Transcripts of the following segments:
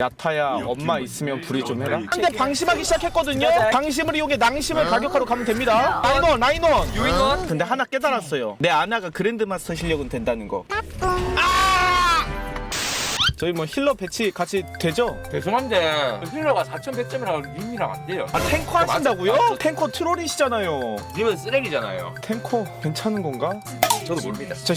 야타야 엄마 있으면 불이 좀 해라 근데 방심하기 시작했거든요 네. 방심을 이용해 낭심을 가격하러 가면 됩니다 라인원 라인원 유인원? 근데 하나 깨달았어요 내 아나가 그랜드마스터 실력은 된다는 거 저희 뭐 힐러 배치 같이 되죠? 죄송한데 힐러가 4,100점이라 님이랑 안 돼요. 아 탱커 하신다고요? 탱커 트롤이시잖아요 님은 쓰레기잖아요. 탱커 괜찮은 건가? 저도 모릅니다. 저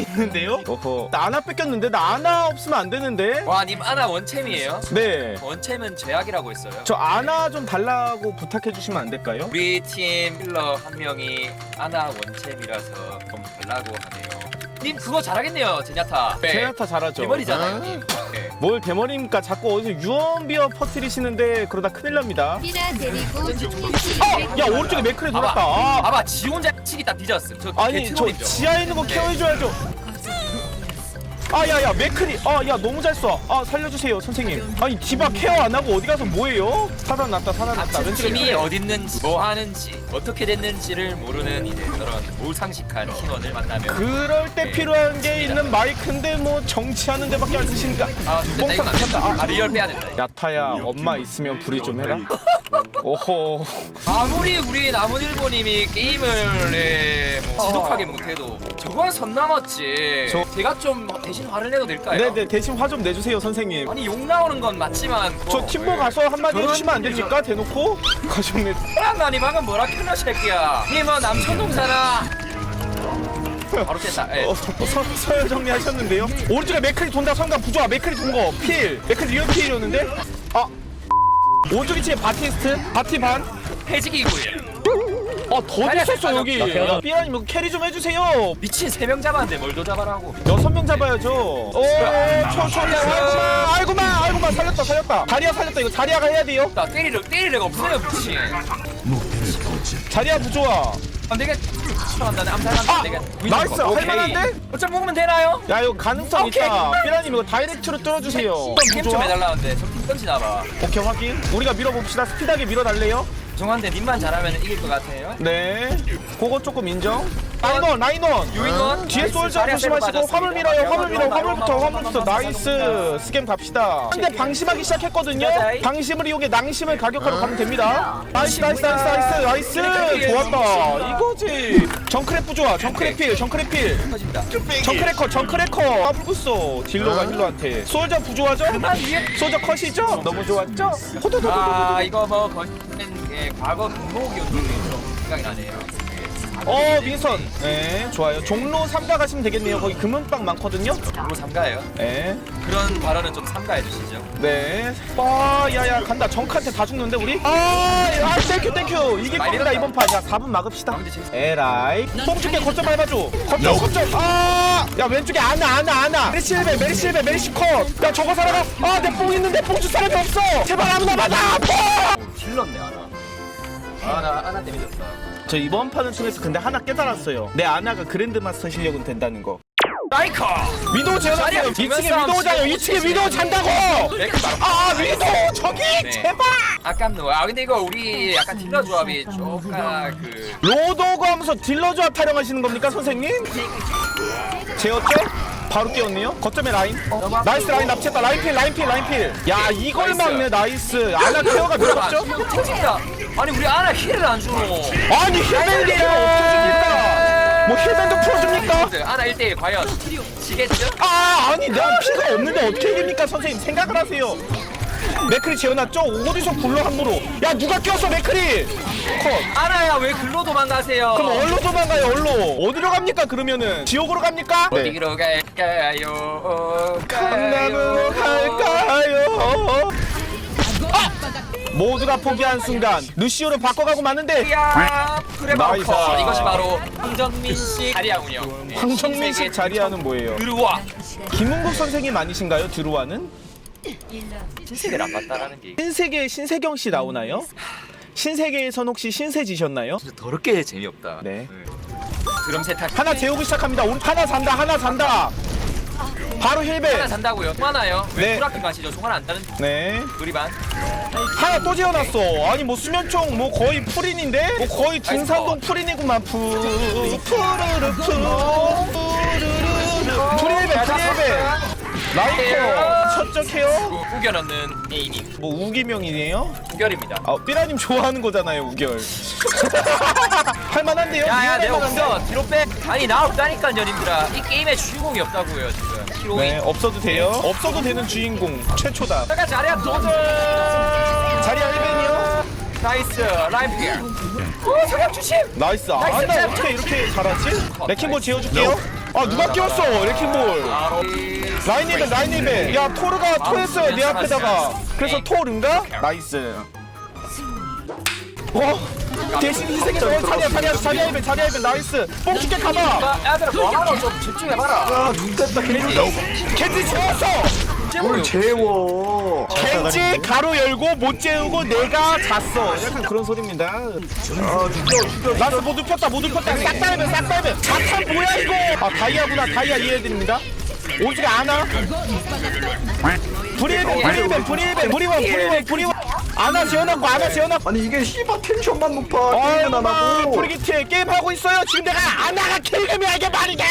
있는데요? 어허 나 아나 뺏겼는데 나 아나 없으면 안 되는데 와, 님 아나 원챔이에요? 네 원챔은 죄악이라고 했어요. 저 아나 좀 달라고 부탁해 주시면 안 될까요? 우리 팀 힐러 한 명이 아나 원챔이라서 좀 달라고 하네요. 님 그거 잘하겠네요, 제냐타. 제나타 잘하죠 대머리잖아요, 님. 네. 뭘 대머리입니까? 자꾸 어디서 유언비어 퍼뜨리시는데 그러다 큰일 납니다. 피나 데리고 어! 야 오른쪽에 맥크리 돌았다. 아, 봐봐, 지 혼자 치기 다 뒤졌음. 저 아니 저 개트롤이죠. 지하에 있는 거 네. 케어해줘야죠. 아 야야 맥크리 아야 너무 잘 쏴. 아 살려주세요 선생님. 아니 디바 케어 안 하고 어디 가서 뭐해요? 살아났다 살아났다. 같은 왼쪽에 팀이. 어디 있는지 뭐 하는지 어떻게 됐는지를 모르는 이제 그런 몰상식한 팀원을 만나면 그럴 때 네. 필요한 게 있는 마이크인데 뭐 정치하는 데밖에 안 쓰시니까. 아 이건 안 된다 아, 아 리얼 빼야 된다 야타야 엄마 있으면 불이 좀 해라. 오호. 아무리 우리 남은일보님이 게임을 네, 뭐 지독하게 못해도 저건 선 넘었지 저- 제가 좀 대신 화를 내도 될까요? 네네 대신 화 좀 내주세요 선생님. 아니 욕 나오는 건 맞지만 뭐, 저 팀보 가서 한마디 해주시면 안 됩니까? 대놓고? 가셨네. 사람나니 방금 뭐라 킬러 새끼야 님은 남천동 사나 바로 깼다 예. 어, 서, 서열 정리하셨는데요? 오른쪽에 맥클이 돈다 성강 부조화 맥클이 돈거 필 맥클 리얼 필이었는데? 아 오른쪽 위치에 바티스트 바티 반? 해지기구예 어더 아니야, 됐었어 여기. 삐아님 이거 캐리 좀 해주세요. 미친 세 명 잡았는데 뭘 더 잡아라고. 여섯 명 잡아야죠. 오 초초야 아이고만 아이고만 살렸다 살렸다. 자리야 살렸다. 이거 자리야가 해야 돼요. 나 때리려 때릴 애가 없어요 미친. 자리야 부조화. 안 되겠 한다네. 암살한다 아! 안 되겠 나이스! 할만한데? 어쩜 먹으면 되나요? 야 이거 가능성 오케이. 있다. 삐라님 이거 다이렉트로 뚫어주세요. 게임 좀 부조화. 해달라는데 저팀 던지나봐. 오케이 확인. 우리가 밀어봅시다. 스피드하게 밀어달래요? 죄송한데 님만 잘하면 이길 것 같아요 네. 그거 조금 인정. 라인원 라인원. 유인원. 뒤에. 솔저 조심하시고 화물. 밀어요 화물 밀어 화물 화물부터 화물부터 화물 나이스. 스캠 갑시다. 근데 방심하기 시작했거든요. 방심을 이용해 낭심을 가격하러 가면 됩니다. 나이스 나이스 나이스 나이스 나이스. 좋았다. 이거지. 정크랩 부좋아 정크랩 필 정크랩 필. 터진다 정크래커 정크래커 아 불구쏘. 딜러가 힐러한테. 솔저 부조하죠? 솔저 컷이죠? 너무 좋았죠? 호도도도도도 아 이거 뭐 거짓된 게 과거 금목이었던 좀 생각이 나네요 어 민선 네 좋아요 종로 3가 가시면 되겠네요 거기 금은빵 많거든요 바로 삼가예요 네 그런 발언은 좀 삼가해 주시죠 네. 아, 야야 간다. 정크한테 다 죽는데 우리? 아, 아, 땡큐 땡큐. 이길 많이 겁니다 밀었다. 이번 판. 자, 4분 막읍시다. 아, 에라이. 뽕 줄게 거점 밟아줘. 거점 거점. 아, 야 왼쪽에 아나 아나 아나. 메리시 힐베 메리시 힐베 메리시 컷. 야 저거 살아가. 아, 내 뽕 있는데 뽕줄 사람이 없어. 제발 아무나 받아. 뽕. 질렀네 하나 아나 하나 때문에 졌다 저 이번 판을 통해서 근데 하나 깨달았어요. 내 아나가 그랜드마스터 실력은 된다는 거. 라이커 위도우. 자리야, 2층에 김현삼 위도우 자요. 지금 2층에 위도우 잔다고. 아, 위도우 저기 네. 제발. 아깝노 아 근데 이거 우리 약간 딜러 조합이 조금 그 로도그 하면서 딜러 조합 타령하시는 겁니까 선생님? 제어죠? 바로 깨웠네요 거점에 라인 나이스 라인 납치했다 라인 필 라인 필 라인 필 야 이걸. 막네 나이스 아나 케어가? 진짜 아니 우리 아나 힐을 안 주노 아니 힐밴드 힐 어떻게 줍니까? 뭐 힐밴드 풀어줍니까? 아나 1대1 과연 지겠죠? 아 아니 내가 피가 없는데 어떻게 이깁니까 선생님 생각을 하세요 맥크리 재워놨죠? 어디서 불러 함부로 야 누가 껴서 맥크리 컷 아나야 왜 글로 도망가세요? 그럼 얼로 도망가요 얼로 어디로 갑니까 그러면은 지옥으로 갑니까? 네. 어디로 갈까요? 강남으로 갈까요? 아! 모두가 포기한 순간 루시오를 바꿔가고 마는데 야 그래 나이스. 마커 이것이 바로 황정민식 자리야군요. 네, 황정민식 자리하는 뭐예요? 들어와 김은국 선생님 아니신가요? 드루와는? 신세계를 안 봤다라는 게 신세계 신세경 씨 나오나요? 신세계에선 혹시 신세지셨나요? 진짜 더럽게 재미없다. 네. 드럼 세탁 하나 재우기 시작합니다. 오늘 하나 산다. 하나 산다. 바로 하나 힐베. 산다고요? 통하나요? 네. 왜 불학교 가시죠? 총알 안 따는 네. 우리반 하나 또 재워놨어. 아니 뭐 수면총 뭐 거의 풀인인데? 뭐 거의 중산동 풀인이구만. 푸 푸르르 푸 푸르르 프리힐베 프리힐베. 라이커 첫적 케어 우- 우겨넣는 에이밍 뭐 우기명이네요? 우결입니다. 아 삐라님 좋아하는 거잖아요 우결. 할만한데요? 야야 만한데? 없어. 뒤로 빼. 아니 나 없다니까 연인들아. 이 게임에 주인공이 없다고요 지금. 히로인. 네 없어도 돼요. 없어도 되는 주인공 최초다. 내가 잘해야 도전! 자리야 1벤이요? 나이스 라인 피어 오 사격 주심! 나이스. 아 나이스, 나 잽. 어떻게 이렇게 잘하지? 레킹볼 지어줄게요. 아 누가 끼웠어 레킹볼? 바로 라인 1벤 라인 1벤 야 토르가 토했어요 내 앞에다가. 그래서 토르인가? 나이스. 어? 대신 희생했어 자리야 자리야 자리야 1벤 자리야 1벤. 나이스. 뽕죽게 가봐. 야, 애들아 뭐하러 좀 집중해봐라. 아 죽겠다 겐지 겐지 재웠어. 뭘 재워. 겐지 가로 열고 못 재우고 내가 잤어. 약간 그런 소리입니다. 아 죽여 죽여 나스 못 눕혔다 못 눕혔다. 싹다 해면 싹다 해면 자탄 뭐야 이거? 아 다이아구나 다이아 이해해드립니다 오지가 않아. 브리일벤 브리일벤 브리일벤 브리원 브리원 브리원. 아나 지어놨고 아나 지어놨고. 아니 이게 씨발 텐션만 높아. 게임은 안마 하고. 브리기트 게임 하고 있어요 지금 내가. 아나가 킬금이야 이게 말이 돼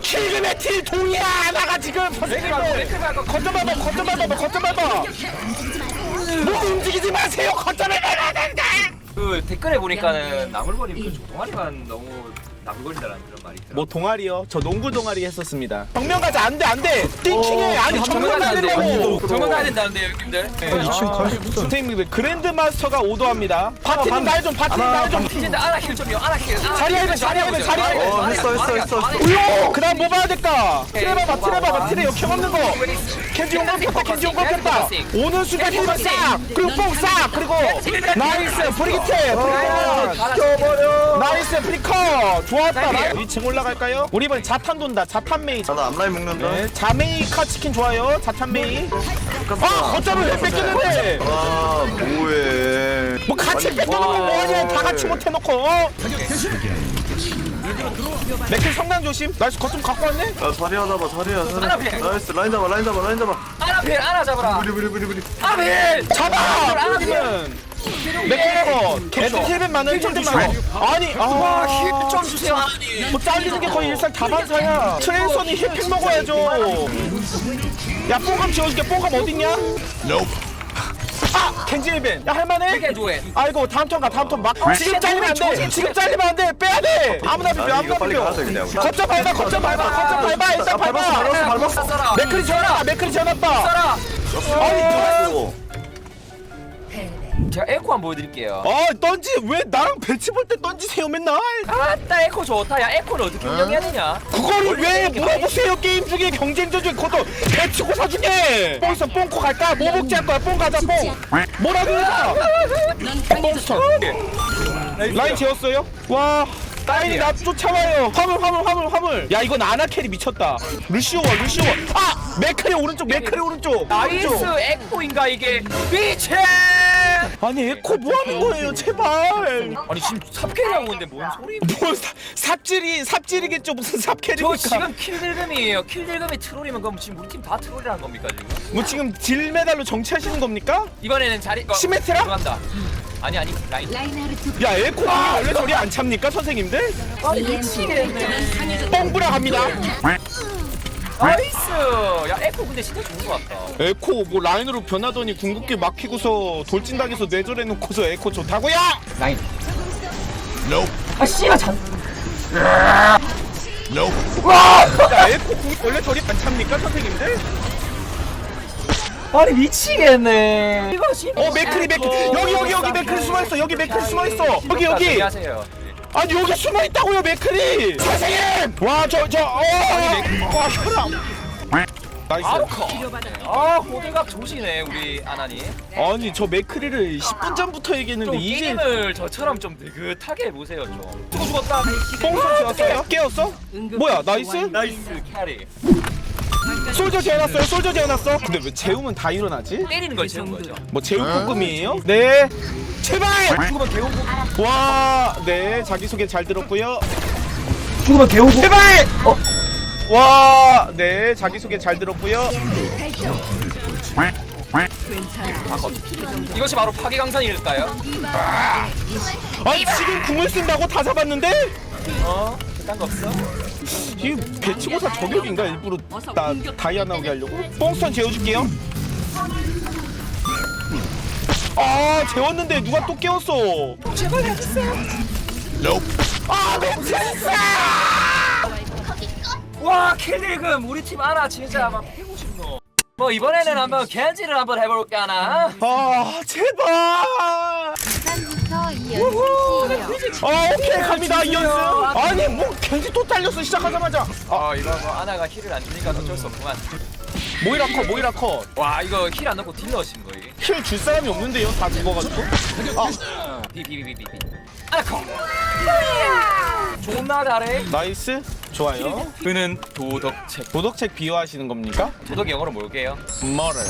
킬금의 틸 동이야 아나가 지금. 거점 밟아 거점 밟아 거점 밟아 뭐 움직이지 마세요 밟아야 된다. 그 댓글에 보니까는 나물거리면 그 동아리만 너무 나물거린다는 그런 말이 있더라고 뭐 동아리요? 저 농구 동아리 했었습니다. 정면 가자 안돼 안돼. 띵킹해! 어, 아니 정면 가야 된다고. 정면 가야 된다는데요 형님들. 지금 갈수 있어 선생님들 그랜드 마스터가 오도합니다. 파티는 날좀 파티는 날좀. 진짜 아나킬 좀요 아나킬. 자리야, 이거 자리야, 이거 자리야, 이거. 어, 했어, 했어, 했어. 울려. 그다음 뭐 봐야 될까? 트레 봐봐 트레 봐봐 트레. 역행 없는 거. 켄지 용감 폈다 켄지 용감 폈다. 오는 순간 힐만 싹! 그리고 뽕싹! 그리고 나이스 브리기테 아, 브리건. 죽여버려. 나이스 프리커 좋았다. 나 2층 올라갈까요? 우리 이번 자탄 돈다 자탄 메이. 나도 앞라인 먹는다 네, 자메이 카 치킨 좋아요. 자탄 메이. 아, 거점을 왜 뺏겼는데? 아 뭐해 뭐 같이 뺏겨놓고 뭐하냐? 다 같이 못 해놓고. 어? 맥킬 성난 조심. 나이스 거점 갖고 왔네. 야 자리야 하나 자리야 필. 나이스 라인 잡아 라인 잡아 라인 잡아 아나필 아나 잡아라 부리 부리 부리 부리 아나필 잡아. 아니면 맥킬거 개수 힐벤 많은 힐벤 많은. 아니, 아, 힐좀 주세요 뭐 잘리는 게 거의 일상 다반사야. 트레이서니 힐팩 먹어야죠. 야, 뽕감 지워줄게. 뽕감 어딨냐? 아, 겐지 힐벤. 야, 할만해? 아이고 다음 턴가 다음 턴막 지금 잘리면 안돼 지금 잘리면 안돼 빼야 돼 아무나 비벼 아무나 비벼. 거점 밟아 거점 밟아 거점 밟아 일단 밟아 밟았어 써라 맥크리 지어놨다 맥크리 아니 어. 제가 에코 한번 보여드릴게요. 아 던지 왜 나랑 배치 볼 때 던지세요 맨날? 아따 에코 좋다. 야 에코는 어떻게 운영해야 되냐? 그거를 왜 물어보세요 게임 중에 경쟁전 중에 그것도 배치고사 중에! 뽕 있어 뽕코 갈까? 뭐 복지 할 거야? 뽕 가자 뽕! 뭐라도 해봐! 뽕스턴 라인 지었어요? 와 라인이 나 쫓아와요. 화물 화물 화물 화물. 야 이건 아나캐리 미쳤다. 루시오와 루시오와. 아! 맥크리 오른쪽 맥크리 오른쪽. 나이스 오른쪽. 에코인가 이게. 미체 아니 에코 뭐 하는 거예요 제발? 아니 지금 삽캐리 하고 있는데 뭔 소리? 뭐 사- 삽질이 삽질이겠죠 무슨 저 삽캐리입니까. 지금 킬딜금이에요. 킬딜금이 트롤이면 그럼 지금 우리 팀 다 트롤이라는 겁니까 지금? 뭐 지금 딜 메달로 정치하시는 겁니까? 이번에는 자리 어, 시메트라? 들어간다. 아니 아니 라인. 라인하르트 야 에코 원래 저리 안 찹니까 선생님들? 미치겠네. 뻥부라 갑니다. 나이스 야 에코 근데 진짜 좋은 거 같다. 에코 뭐 라인으로 변하더니 궁극기 막히고서 돌진당해서 뇌절해놓고서 에코 좋다고요? 라인. 아 씨발 잔야 에코 궁 원래 저리 안 찹니까 선생님들? 아니 미치겠네. 이거 어 맥크리 맥크리 여기 여기 여기 맥크리 숨어있어 여기 맥크리 숨어있어. 여기 여기. 하세요. 아니 여기 숨어있다고요 맥크리 선생님! 와저저어와 혈압 나이스. 아우커. 아 호들갑 조시네 우리 아나니 아니 저 맥크리를 10분 전부터 얘기했는데 좀 이제 게임을 저처럼 좀 느긋하게 해보세요 좀. 죽어 죽었다. 뽕선 지었어요? 깨웠어? 뭐야 나이스? 나이스 캐리. 솔저 재워놨어요 솔저 재워놨어. 근데 왜 재우면 다 일어나지? 때리는 걸 채운 거죠. 뭐 제육볶음이에요? 네. 제발! 죽으면 개운고 와네. 자기소개 잘 들었고요. 죽으면 개운고. 제발! 어. 와 네 자기소개 잘 들었고요 이것이 바로 파괴강산일까요? 아니 지금 궁을 쓴다고 다 잡았는데? 어? 딴거 없어? 이 배치고사 저격인가 일부러 나 다이아 나오게 하려고? 뽕스턴 재워줄게요 아 재웠는데 누가 또 깨웠어 제발 해주세요 아 미쳤어 와 킬딜금. 우리 팀 하나 진짜 막 패고 싶노 뭐 이번에는 한번 겐지를 한번 해볼까 하나? 아 제발! 아 부터. 오케이 갑니다 이연승 아니 뭐 겐지 또 딸렸어 시작하자마자. 아 이거 뭐 아나가 힐을 안 주니까 어쩔 수 없구만. 모이라 컷 모이라 줄와 이거 힐 안 넣고 딜 넣으신 거예요? 사람이 없는데요 다 죽어가지고? 아 비비비비비. 아나 컷 존나 잘해. 나이스. 좋아요. 그는 도덕책. 도덕책 비유하시는 겁니까? 도덕 영어로 뭘게요? 뭐를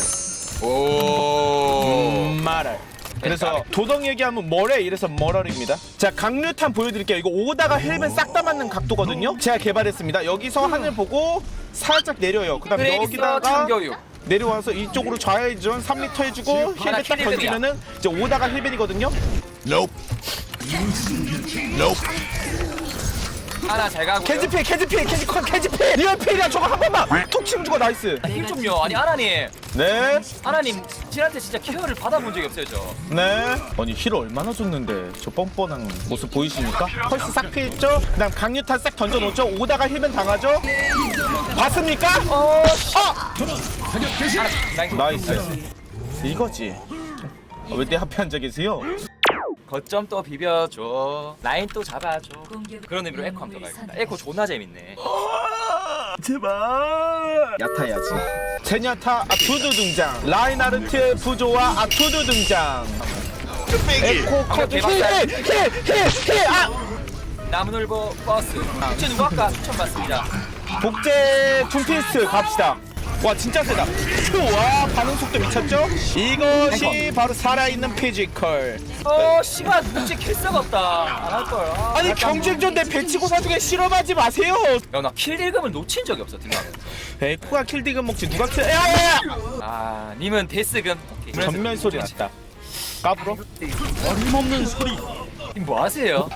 오. 말을 그래서 도덕 얘기하면 뭐래? 이래서 뭐럴입니다. 자 강류탄 보여드릴게요. 이거 오다가 헬멧 싹 다 맞는 각도거든요. 제가 개발했습니다. 여기서 하늘 보고 살짝 내려요. 그 다음 여기다가 여기다가 참교육. 내려와서 이쪽으로 좌회전 3m 해주고 헬멧 딱. 던지면은 이제 오다가 헬멧이거든요 하나 잘 가고요 캐지 필 캐지 필 캐지컨 캐지 필 리얼 필이야 저거 한 번만 툭 치면 죽어 나이스 힐 좀요 아니 아나님 네 아나님 진한테 진짜 케어를 받아본 적이 없어요 저 네. 아니 힐 얼마나 줬는데 저 뻔뻔한 모습 보이십니까? 펄스 싹 피했죠? 그다음 강류탄 싹 던져놓죠? 오다가 힐맨 당하죠? 봤습니까? 어, 씨. 아! 나이스. 나이스. 이거지. 왜내 앞에 앉아 계세요? 거점 또 비벼줘 라인 또 잡아줘 그런 의미로 에코 한번 가야겠다 에코 존나 재밌네 제발. 야타야지. 제냐타 아투드 등장. 라인하르트의 부조와 아투드 등장. 에코 커드 힐힐힐힐힐 아! 나무늘보 버스 이제 누구 할까 추천 받습니다 복제 둠피스트 갑시다. 와 진짜 세다. 와 반응 속도 미쳤죠? 이것이 바로 살아있는 피지컬. 어 씨발 진짜 개썩 없다 안 할걸 아, 아니 경쟁전 내 배치고사 중에 실험하지 마세요. 야나 킬딜금을 놓친 적이 없어 뒷마면 에코가 킬디금 먹지 누가 킬? 야야야! 아 님은 데스금 오케이. 전멸 소리 났다. 까불어? 어림없는 소리. 님뭐 하세요?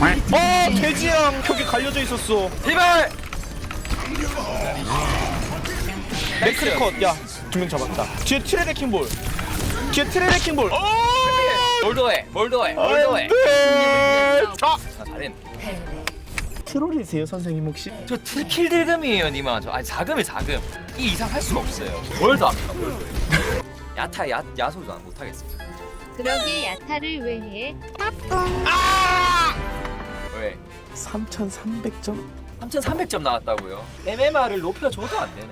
어 돼지양 벽에 갈려져 있었어. 제발 맥크리 컷 야 두 명 잡았다. 뒤에 트레레킹 볼. 뒤에 트레레킹 볼. 더해 뭘 더해 안돼. 아 아 잘했네 트롤이세요 선생님 혹시? 저 킬딜금이에요 님아 저 아니 자금이 자금 이 이상 할 수가 없어요 뭘 더해 야타 야, 야소도 안 못하겠습니다 그러게 야타를 왜 해? 왜? 3,300점? 3300점 나왔다고요. MMR을 높여줘도 안 되네.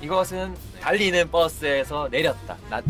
이것은 달리는 버스에서 내렸다. 나